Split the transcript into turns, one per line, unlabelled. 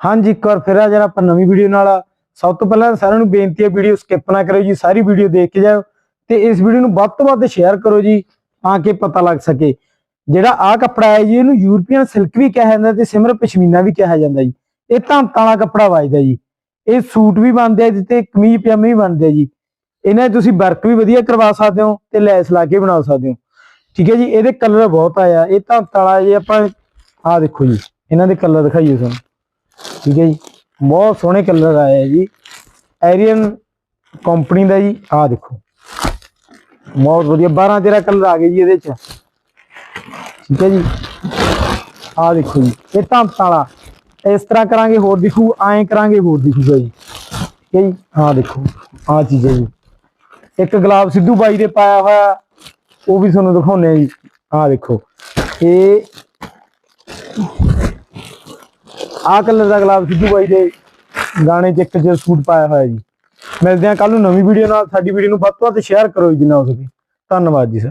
ਹਾਂਜੀ, ਇੱਕ ਵਾਰ ਫਿਰ ਆ ਜਰਾ ਆਪਾਂ ਨਵੀਂ ਵੀਡੀਓ ਨਾਲ। ਸਭ ਤੋਂ ਪਹਿਲਾਂ ਸਾਰਿਆਂ ਨੂੰ ਬੇਨਤੀ ਹੈ ਵੀਡੀਓ ਸਕਿਪ ਨਾ ਕਰਿਓ ਜੀ, ਸਾਰੀ ਵੀਡੀਓ ਦੇਖ ਕੇ ਜਾਓ ਤੇ ਇਸ ਵੀਡੀਓ ਨੂੰ ਵੱਧ ਤੋਂ ਵੱਧ ਸ਼ੇਅਰ ਕਰੋ ਜੀ, ਤਾਂ ਕਿ ਪਤਾ ਲੱਗ ਸਕੇ। ਜਿਹੜਾ ਆ ਕੱਪੜਾ ਹੈ ਜੀ, ਇਹਨੂੰ ਯੂਰਪੀਅਨ ਸਿਲਕ ਵੀ ਕਿਹਾ ਜਾਂਦਾ ਤੇ ਸਿਮਰ ਪਸ਼ਮੀਨਾ ਵੀ ਕਿਹਾ ਜਾਂਦਾ ਜੀ। ਇਹ ਧਾਂਤਾਂ ਵਾਲਾ ਕੱਪੜਾ ਵੱਜਦਾ ਜੀ। ਇਹ ਸੂਟ ਵੀ ਬਣਦੇ ਆ ਤੇ, ਕਮੀਜ਼, ਪਜਾਮੇ ਵੀ ਬਣਦੇ ਆ ਜੀ। ਇਹਨਾਂ 'ਚ ਤੁਸੀਂ ਵਰਕ ਵੀ ਵਧੀਆ ਕਰਵਾ ਸਕਦੇ ਹੋ ਤੇ ਲੈਸ ਲਾ ਕੇ ਬਣਾ ਸਕਦੇ ਹੋ। ਠੀਕ ਹੈ ਜੀ, ਇਹਦੇ ਕਲਰ ਬਹੁਤ ਆਇਆ। ਇਹ ਧਾਂਤਾਂ ਵਾਲਾ ਜੀ ਆਪਾਂ, ਆਹ ਦੇਖੋ ਜੀ, ਇਹਨਾਂ ਦੇ ਕਲਰ ਦਿਖਾਈਏ ਤੁਹਾਨੂੰ ਠੀਕ ਹੈ ਜੀ। ਬਹੁਤ ਸੋਹਣੇ ਕਲਰ ਆਏ ਆ ਜੀ। ਐਰੀਅਨ ਕੰਪਨੀ ਦਾ ਜੀ, ਆਹ ਦੇਖੋ। ਬਹੁਤ ਵਧੀਆ 12 13 ਕਲਰ ਆ ਗਏ ਜੀ ਇਹਦੇ ਚ। ਠੀਕ ਹੈ ਜੀ। ਆਹ ਦੇਖੋ ਜੀ, ਇਹ ਧਾਂਤਾਂ ਵਾਲਾ ਇਸ ਤਰ੍ਹਾਂ ਕਰਾਂਗੇ, ਹੋਰ ਦਿਖੂ, ਐਂ ਕਰਾਂਗੇ, ਹੋਰ ਦਿਖੂਗਾ ਜੀ। ਠੀਕ ਹੈ ਜੀ। ਆਹ ਦੇਖੋ, ਆਹ ਚੀਜ਼ ਹੈ ਜੀ। ਇੱਕ ਗੁਲਾਬ ਸਿੱਧੂ ਬਾਈ ਦੇ ਪਾਇਆ ਹੋਇਆ, ਉਹ ਵੀ ਤੁਹਾਨੂੰ ਦਿਖਾਉਨੇ ਆ ਜੀ। ਆਹ ਦੇਖੋ, ਇਹ ਆਹ ਕਲਰ ਦਾ ਗੁਲਾਬ ਸਿੱਧੂ ਬਾਈ ਦੇ ਗਾਣੇ 'ਚ ਇੱਕ ਜੇ ਸੂਟ ਪਾਇਆ ਹੋਇਆ ਜੀ। ਮਿਲਦੇ ਹਾਂ ਕੱਲ ਨੂੰ ਨਵੀਂ ਵੀਡੀਓ ਨਾਲ। ਸਾਡੀ ਵੀਡੀਓ ਨੂੰ ਵੱਧ ਤੋਂ ਵੱਧ ਸ਼ੇਅਰ ਕਰੋ ਜੀ ਜਿੰਨਾ ਹੋ ਸਕੇ ਧੰਨਵਾਦ ਜੀ ਸਰ